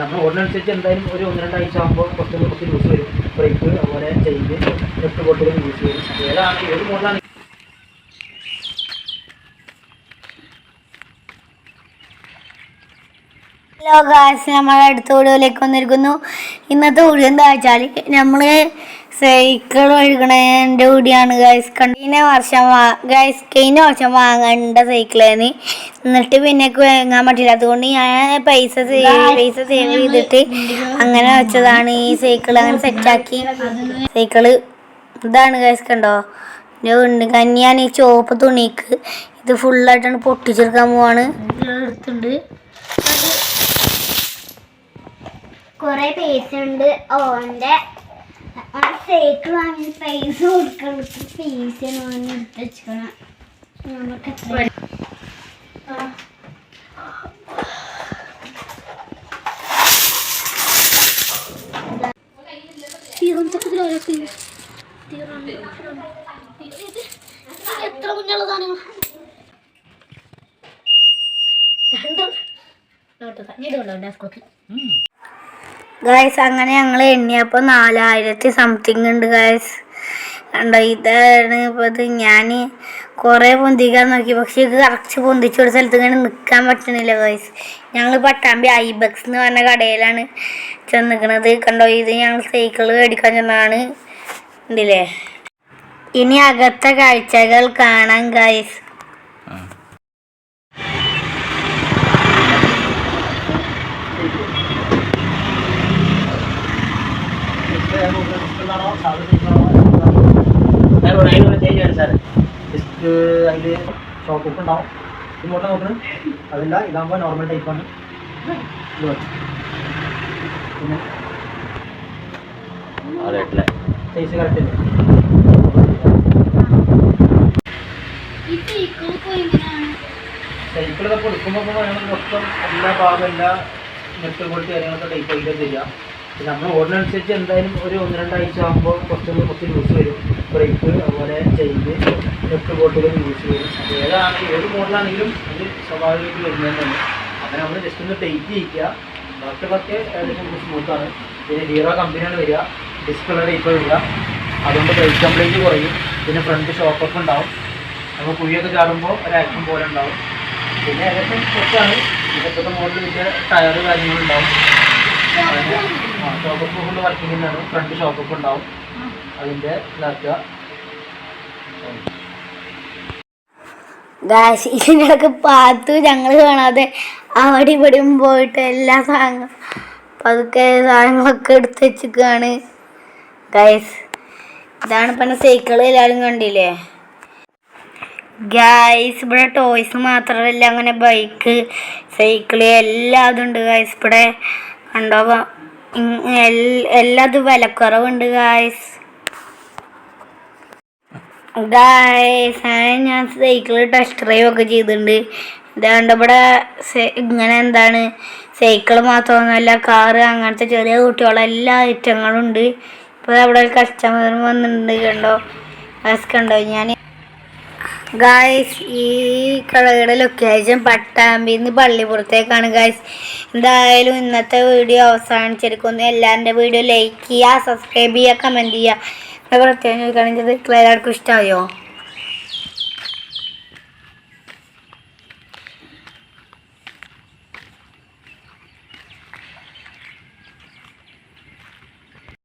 നമ്മൾ ഓർഡിനനുസരിച്ച് എന്തായാലും ഒരു ഒന്ന് രണ്ടാഴ്ച ആകുമ്പോൾ കുറച്ച് കുറച്ച് യൂസ് വരും. ബ്രേക്ക് അതുപോലെ ചെയിൻ ലെഫ്റ്റ് ബോട്ടുകൾ യൂസ് വരും. ഏതാണ് ഏത് മോഡലാണ് ഹലോ ഗായ്സ് നമ്മൾ അടുത്ത വീഡിയോയിലേക്ക് വന്നിരിക്കുന്നു. ഇന്നത്തെ വീഡിയോ എന്താ വെച്ചാൽ നമ്മൾ സൈക്കിൾ ഒഴുകണേന്റെ കൂടിയാണ് ഗൈസ് കഴിഞ്ഞ വർഷം ഗൈസ് കഴിഞ്ഞ വർഷം വാങ്ങേണ്ട സൈക്കിളേന്ന് എന്നിട്ട് പിന്നെ വാങ്ങാൻ പറ്റില്ല അതുകൊണ്ട് ഞാൻ പൈസ പൈസ സേവ് ചെയ്തിട്ട് അങ്ങനെ വെച്ചതാണ് ഈ സൈക്കിൾ അങ്ങനെ സെറ്റാക്കി സൈക്കിൾ ഇതാണ് ഗൈസ് കണ്ടോ? എന്റെ ഉണ്ട്. കന്യാൻ ഈ ചുവപ്പ് തുണിക്ക്. ഇത് ഫുള്ളായിട്ടാണ് പൊട്ടിച്ചെടുക്കാൻ പോവാണ്. എടുത്തിട്ടുണ്ട്. കൊറേ പൈസ ഉണ്ട്. ഓന്റെ സൈക്കിൾ വാങ്ങി പൈസ കൊടുക്കണം. പൈസ വാങ്ങി എടുത്ത് വെച്ചണം നമുക്ക് എത്ര? കുഞ്ഞുള്ള സാധനങ്ങൾ ഗായ്സ് അങ്ങനെ ഞങ്ങൾ എണ്ണിയപ്പോൾ നാലായിരത്തി സംതിങ് ഉണ്ട് ഗായ്സ് കണ്ടോ ഇതാണ് ഇപ്പോൾ ഇത്. ഞാൻ കുറേ പൊന്തിക്കാൻ നോക്കി. പക്ഷേ ഇത് കറക്റ്റ് പൊന്തിച്ച ഒരു സ്ഥലത്ത് ഇങ്ങനെ നിൽക്കാൻ പറ്റണില്ല ഗായ്സ് ഞങ്ങൾ പട്ടാമ്പി ഐബക്സ് എന്ന് പറഞ്ഞ കടയിലാണ് ചെന്നിക്കണത്. കണ്ടോ ഇത് ഞങ്ങൾ സൈക്കിൾ മേടിക്കാൻ ചെന്നാണ്. ഉണ്ടല്ലേ ഇനി അകത്തെ കാഴ്ചകൾ കാണാം ഗായ്സ് ചേഞ്ച് സാർ ജസ്റ്റ് അതിൽ ഷോക്ക് ഒക്കെ ഉണ്ടാവും ഇങ്ങോട്ട് നോക്കണം അതില്ല ഇതാകുമ്പോൾ നോർമൽ ടൈപ്പാണ്. പിന്നെ സൈസ് കറക്റ്റ് സൈക്കിളൊക്കെ കൊടുക്കുമ്പോൾ മൊത്തം എല്ലാ ഭാഗം എല്ലാ മെറ്റൽ ക്വാളിറ്റി കാര്യങ്ങളൊക്കെ ടൈപ്പ് ചെയ്യാം നമ്മൾ ഓർഡിനനുസരിച്ച് എന്തായാലും ഒരു ഒന്ന് രണ്ടാഴ്ച ആകുമ്പോൾ കുറച്ച് കുറച്ച് ലൂസ് വരും. ബ്രേക്ക് അതുപോലെ ചെയിൻ ലെഫ്റ്റ് ബോട്ടുകൾ യൂസ് വരും. അത് ഏതാണ് ഏത് മോഡലാണെങ്കിലും അത് സ്വാഭാവികമായിട്ട് വരുന്നത് തന്നെ അങ്ങനെ നമ്മൾ ജസ്റ്റ് ഒന്ന് ടൈറ്റ് ചെയ്യിക്കുക. ബാക്കിയുള്ളതൊക്കെ ഏകദേശം സ്മൂത്താണ് പിന്നെ ഹീറോ കമ്പനിയാണ് വരിക. ഡിസ്പ്ലേ ടൈപ്പ് വരിക. അതുകൊണ്ട് ബ്രേക്ക് കംപ്ലൈന്റ് കുറയും. പിന്നെ ഫ്രണ്ട് ഷോപ്പൊക്കെ ഉണ്ടാവും. അപ്പോൾ കുഴിയൊക്കെ ചാടുമ്പോൾ ഒരു ആക്ഷൻ പോലെ ഉണ്ടാവും. പിന്നെ ഏകദേശം കുറച്ചാണ്. ഇപ്പോഴത്തെ മോഡൽ വലിയ ടയർ കാര്യങ്ങളുണ്ടാവും ഷോക്കപ്പ് വർക്ക് ചെയ്യുന്നതാണ്. ഫ്രണ്ട് ഷോക്കപ്പ് ഉണ്ടാവും. അതിന്റെ ഇതാക്കുക ഇതിനൊക്കെ പാത്തു ഞങ്ങൾ കാണാതെ അവിടെ ഇവിടെയും പോയിട്ട് എല്ലാ സാധനങ്ങളും പതുക്കെ സാധനങ്ങളൊക്കെ എടുത്ത് വെച്ചിക്കാണ് ഗൈസ് ഇതാണ് ഇപ്പം സൈക്കിൾ എല്ലാവരും കണ്ടില്ലേ? ഗൈസ് ഇവിടെ ടോയ്സ് മാത്രമല്ല അങ്ങനെ ബൈക്ക് സൈക്കിൾ എല്ലാം അതുണ്ട് ഗൈസ് ഇവിടെ കണ്ടോ എല്ലാതും വിലക്കുറവുണ്ട് ഗായ്സ് ഗായ്സ് ഞാൻ സൈക്കിൾ ടെസ്റ്റ് ഡ്രൈവ് ഒക്കെ ചെയ്തിട്ടുണ്ട്. ഇതാണ്ട് ഇവിടെ ഇങ്ങനെ എന്താണ് സൈക്കിൾ മാത്രമൊന്നുമല്ല കാറ് അങ്ങനത്തെ ചെറിയ കുട്ടികളെ എല്ലാ ഐറ്റങ്ങളും ഉണ്ട്. ഇപ്പോൾ അവിടെ ഒരു കസ്റ്റമർ വന്നിട്ടുണ്ട് കണ്ടോ? അസ് കണ്ടോ? ഞാൻ ഗായ്സ് ഈ കടയുടെ ലൊക്കേഷൻ പട്ടാമ്പിന്ന് പള്ളിപ്പുറത്തേക്കാണ് ഗായ്സ് എന്തായാലും ഇന്നത്തെ വീഡിയോ അവസാനിച്ചിരിക്കുന്നു. എല്ലാവരുടെ വീഡിയോ ലൈക്ക് ചെയ്യുക സബ്സ്ക്രൈബ് ചെയ്യുക കമന്റ് ചെയ്യുക. പ്രത്യേകം ചോദിക്കുകയാണെങ്കിൽ എല്ലാവർക്കും ഇഷ്ടമായോ